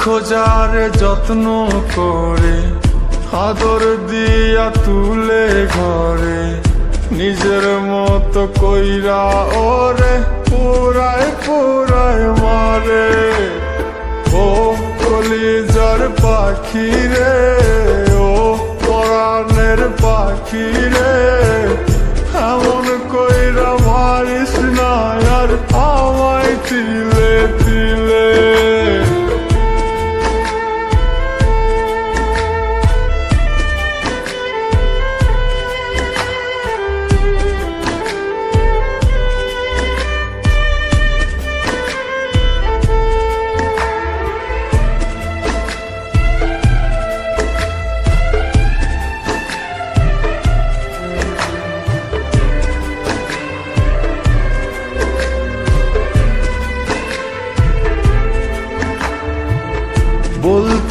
দুঃখ যারে যত্ন করে, আদর দিয়া তুলে ঘরে। নিজের মতো কইরা ওরে, পুরায় পুরায় মারে। ও কলিজার পাখি রে, ও পরাণের পাখি রে।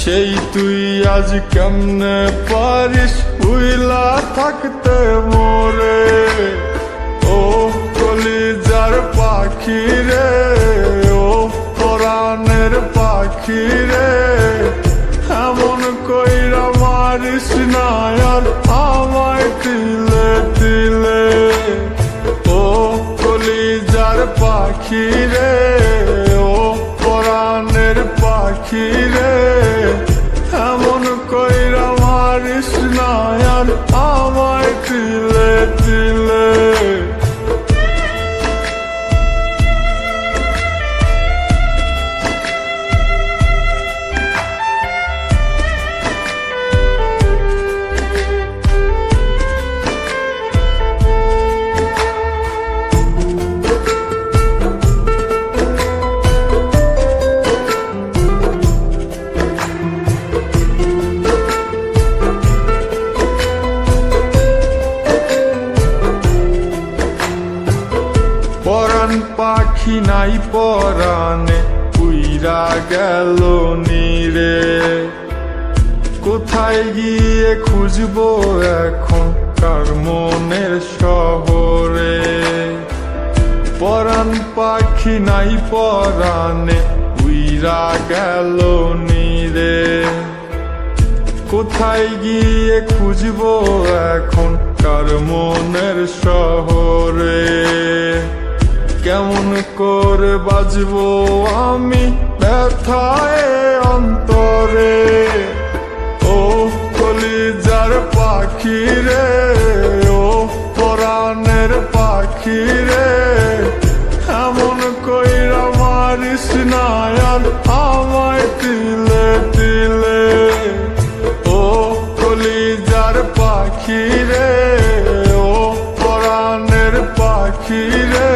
সেই তুই আজ কেমনে পারিস? উইলা থাকতে মোরে। ও কলিজার পাখি রে, ও কোরআনের পাখি রে। এমন কইরা মারিস না আর আমায় তিলে তিলে। ও কলিজার পাখি রে, ও পরাণের পাখি রে। নাই পরাণে, উইরা গেল নীরে। কোথায় গিয়ে খুঁজবো এখন কার মনের শহরে? পরাণ পাখি নাই পরাণে, উইরা গেল নীরে। কোথায় গিয়ে খুঁজবো এখন কার মনের শহরে? কেমন করে বাজব আমি ব্যথায় অন্তরে? ও কলিজার পাখি রে, ও পরাণের পাখি রে, এমন কইরা মারিস না আমায় তিলে তিলে। ও কলিজার পাখি রে, ও পরাণের পাখি রে